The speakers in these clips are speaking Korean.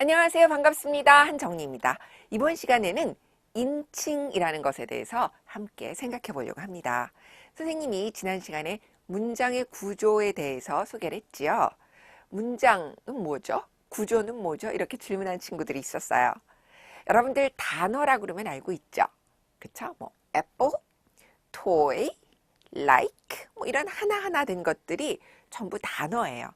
안녕하세요. 반갑습니다. 한정리입니다. 이번 시간에는 인칭이라는 것에 대해서 함께 생각해 보려고 합니다. 선생님이 지난 시간에 문장의 구조에 대해서 소개를 했지요. 문장은 뭐죠? 구조는 뭐죠? 이렇게 질문한 친구들이 있었어요. 여러분들 단어라 그러면 알고 있죠? 그쵸? 뭐 apple, toy, like 뭐 이런 하나하나 된 것들이 전부 단어예요.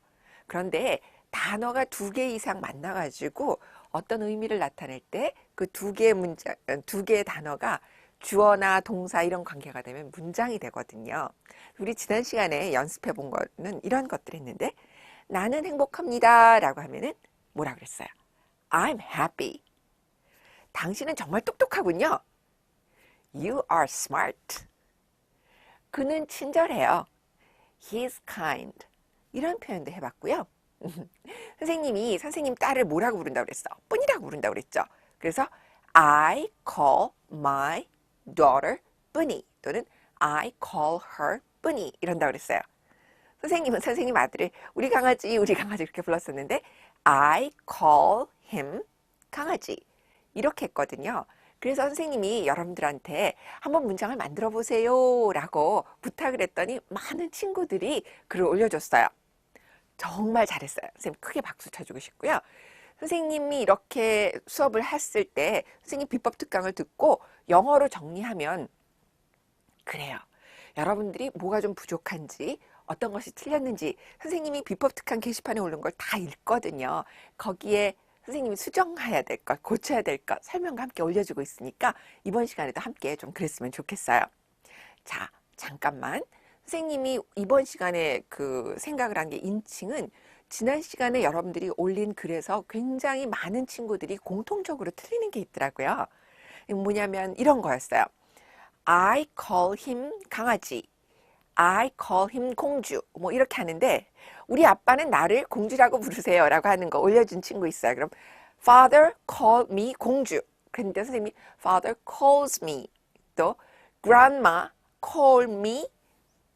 그런데 단어가 두 개 이상 만나가지고 어떤 의미를 나타낼 때 그 두 개의 문장, 두 개의 단어가 주어나 동사 이런 관계가 되면 문장이 되거든요. 우리 지난 시간에 연습해 본 거는 이런 것들 했는데 나는 행복합니다 라고 하면은 뭐라 그랬어요? I'm happy. 당신은 정말 똑똑하군요. You are smart. 그는 친절해요. He's kind. 이런 표현도 해봤고요. 선생님이 선생님 딸을 뭐라고 부른다고 그랬어? 뿐이라고 부른다고 그랬죠. 그래서 I call my daughter 뿐이 또는 I call her 뿐이 이런다고 그랬어요. 선생님은 선생님 아들을 우리 강아지 우리 강아지 이렇게 불렀었는데 I call him 강아지 이렇게 했거든요. 그래서 선생님이 여러분들한테 한번 문장을 만들어 보세요 라고 부탁을 했더니 많은 친구들이 글을 올려줬어요. 정말 잘했어요. 선생님 크게 박수 쳐주고 싶고요. 선생님이 이렇게 수업을 했을 때 선생님 비법 특강을 듣고 영어로 정리하면 그래요. 여러분들이 뭐가 좀 부족한지 어떤 것이 틀렸는지 선생님이 비법 특강 게시판에 올린 걸 다 읽거든요. 거기에 선생님이 수정해야 될 것, 고쳐야 될 것 설명과 함께 올려주고 있으니까 이번 시간에도 함께 좀 그랬으면 좋겠어요. 자, 잠깐만. 선생님이 이번 시간에 그 생각을 한 게 인칭은 지난 시간에 여러분들이 올린 글에서 굉장히 많은 친구들이 공통적으로 틀리는 게 있더라고요. 뭐냐면 이런 거였어요. I call him 강아지. I call him 공주. 뭐 이렇게 하는데 우리 아빠는 나를 공주라고 부르세요. 라고 하는 거 올려준 친구 있어요. 그럼 father call me 공주. 그런데 선생님이 father calls me. 또 grandma call me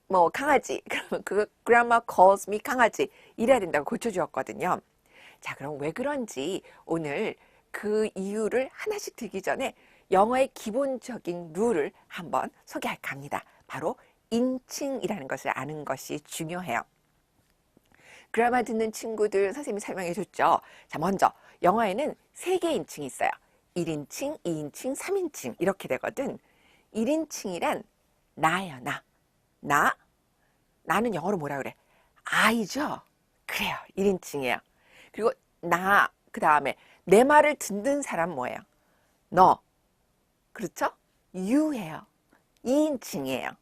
뭐 강아지 그러면 그 grandma calls me 강아지 이래야 된다고 고쳐주었거든요. 자 그럼 왜 그런지 오늘 그 이유를 하나씩 들기 전에 영어의 기본적인 룰을 한번 소개할까 합니다. 바로 인칭이라는 것을 아는 것이 중요해요. 그라마 듣는 친구들 선생님이 설명해 줬죠. 자 먼저 영어에는 세 개의 인칭이 있어요. 1인칭, 2인칭, 3인칭 이렇게 되거든. 1인칭이란 나예요 나. 나, 나는 영어로 뭐라 그래? I죠? 그래요. 1인칭이에요. 그리고 나, 그 다음에 내 말을 듣는 사람 뭐예요? 너. 그렇죠? you예요. 2인칭이에요.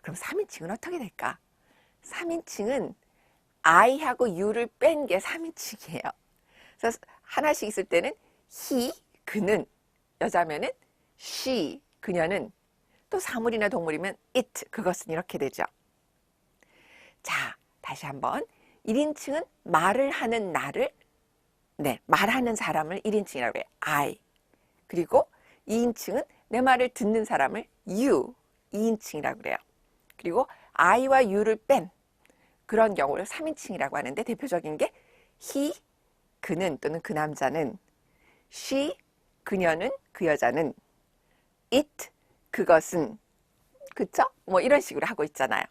그럼 3인칭은 어떻게 될까? 3인칭은 I하고 you를 뺀 게 3인칭이에요. 그래서 하나씩 있을 때는 he, 그는, 여자면은 she, 그녀는 또 사물이나 동물이면 it, 그것은 이렇게 되죠. 자, 다시 한번. 1인칭은 말을 하는 나를, 네, 말하는 사람을 1인칭이라고 해요. I. 그리고 2인칭은 내 말을 듣는 사람을 you, 2인칭이라고 그래요. 그리고 I와 you를 뺀 그런 경우를 3인칭이라고 하는데 대표적인 게 he, 그는 또는 그 남자는 she, 그녀는, 그 여자는 it, 그것은 그쵸? 뭐 이런 식으로 하고 있잖아요.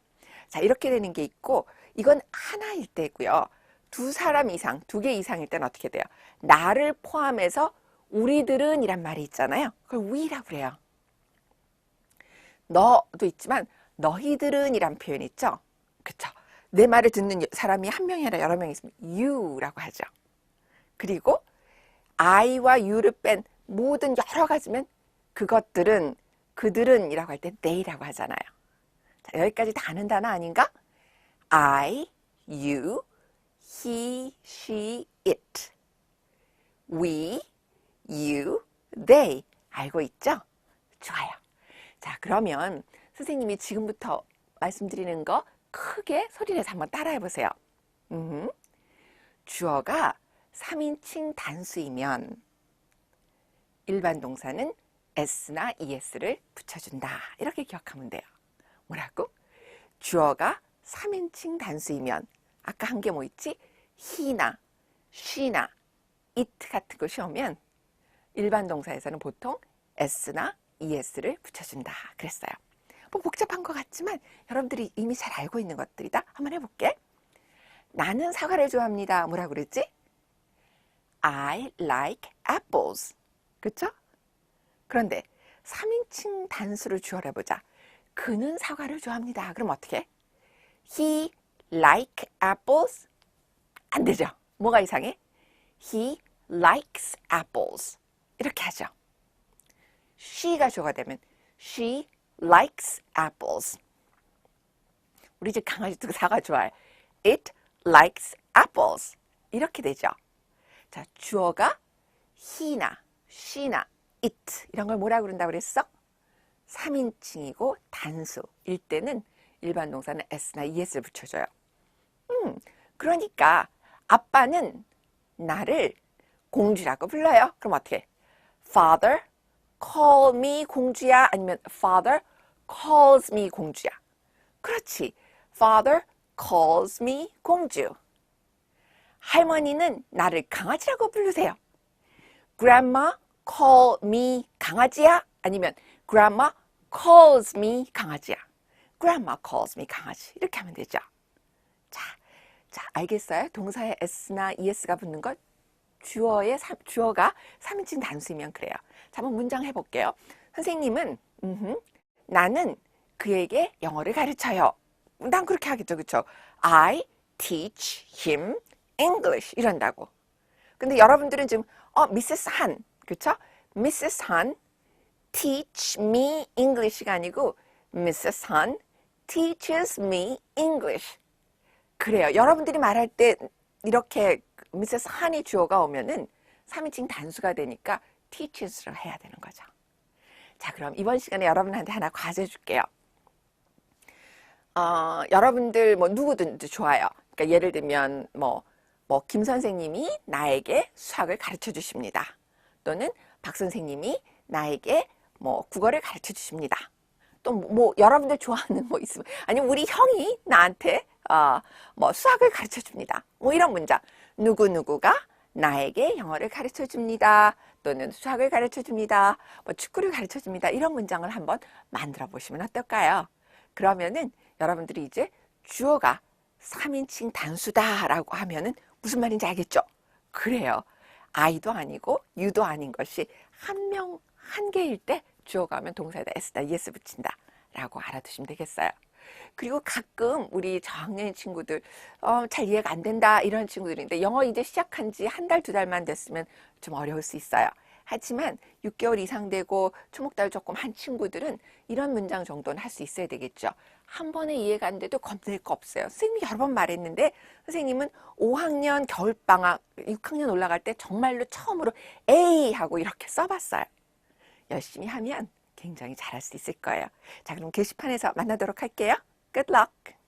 자 이렇게 되는 게 있고 이건 하나일 때고요. 두 사람 이상, 두 개 이상일 때는 어떻게 돼요? 나를 포함해서 우리들은 이란 말이 있잖아요. 그걸 we라고 그래요. 너도 있지만 너희들은 이란 표현 있죠? 그쵸? 내 말을 듣는 사람이 한 명이 아니라 여러 명 있으면 you라고 하죠. 그리고 I와 you를 뺀 모든 여러 가지면 그것들은 그들은 이라고 할 때 they라고 하잖아요. 자, 여기까지 다 아는 단어 아닌가? I, you, he, she, it. we, you, they. 알고 있죠? 좋아요. 자, 그러면 선생님이 지금부터 말씀드리는 거 크게 소리내서 한번 따라해 보세요. 음, 주어가 3인칭 단수이면 일반 동사는 s나 es를 붙여준다. 이렇게 기억하면 돼요. 뭐라고? 주어가 3인칭 단수이면 아까 한 게 뭐 있지? he나 she나 it 같은 것이 오면 일반 동사에서는 보통 s나 es를 붙여준다. 그랬어요. 뭐 복잡한 것 같지만 여러분들이 이미 잘 알고 있는 것들이다. 한번 해볼게. 나는 사과를 좋아합니다. 뭐라고 그랬지? I like apples. 그쵸? 그런데 3인칭 단수를 주어를 해보자. 그는 사과를 좋아합니다. 그럼 어떻게? He like apples? 안 되죠. 뭐가 이상해? He likes apples. 이렇게 하죠. she가 주어가 되면 she likes apples. 우리 집 강아지도 사과 좋아해. It likes apples. 이렇게 되죠. 자, 주어가 he나 she나 it 이런 걸 뭐라 그런다고 그랬어? 3인칭이고 단수 일 때는 일반 동사는 s나 es를 붙여줘요. 음, 그러니까 아빠는 나를 공주라고 불러요. 그럼 어떻게? Father call me 공주야 아니면 Father calls me 공주야. 그렇지. Father calls me 공주. 할머니는 나를 강아지라고 부르세요. Grandma call me 강아지야 아니면 Grandma calls me 강아지야. Grandma calls me 강아지. 이렇게 하면 되죠. 자, 자 알겠어요? 동사에 s나 es가 붙는 것 주어의 삼- 주어가 3인칭 단수이면 그래요. 자, 한번 문장 해볼게요. 선생님은 음흠, 나는 그에게 영어를 가르쳐요. 난 그렇게 하겠죠, 그렇죠? I teach him English 이런다고. 근데 여러분들은 지금 어, Mrs. 한, 그렇죠? Mrs. 한 teach me English가 아니고 Mrs. 한 teaches me English. 그래요. 여러분들이 말할 때 이렇게 Mrs. 한이 주어가 오면은 3인칭 단수가 되니까 teaches를 해야 되는 거죠. 자, 그럼 이번 시간에 여러분한테 하나 과제 줄게요. 어, 여러분들 뭐 누구든지 좋아요. 그러니까 예를 들면 뭐, 뭐, 김 선생님이 나에게 수학을 가르쳐 주십니다. 또는 박 선생님이 나에게 뭐 국어를 가르쳐 주십니다. 또 뭐 여러분들 좋아하는 뭐 있으면 아니면 우리 형이 나한테 어, 뭐 수학을 가르쳐 줍니다. 뭐 이런 문장. 누구 누구가 나에게 영어를 가르쳐 줍니다. 또는 수학을 가르쳐 줍니다. 뭐 축구를 가르쳐 줍니다. 이런 문장을 한번 만들어 보시면 어떨까요? 그러면은 여러분들이 이제 주어가 3인칭 단수다라고 하면은 무슨 말인지 알겠죠? 그래요. I도 아니고 U도 아닌 것이 한 명, 한 개일 때 주어가 오면 동사에다 S다, ES 붙인다. 라고 알아두시면 되겠어요. 그리고 가끔 우리 저학년 친구들, 어, 잘 이해가 안 된다. 이런 친구들인데 영어 이제 시작한 지 한 달, 두 달만 됐으면 좀 어려울 수 있어요. 하지만 6개월 이상 되고 초목달 조금 한 친구들은 이런 문장 정도는 할 수 있어야 되겠죠. 한 번에 이해가 안 돼도 겁낼 거 없어요. 선생님이 여러 번 말했는데 선생님은 5학년 겨울방학 6학년 올라갈 때 정말로 처음으로 A 하고 이렇게 써봤어요. 열심히 하면 굉장히 잘할 수 있을 거예요. 자, 그럼 게시판에서 만나도록 할게요. Good luck!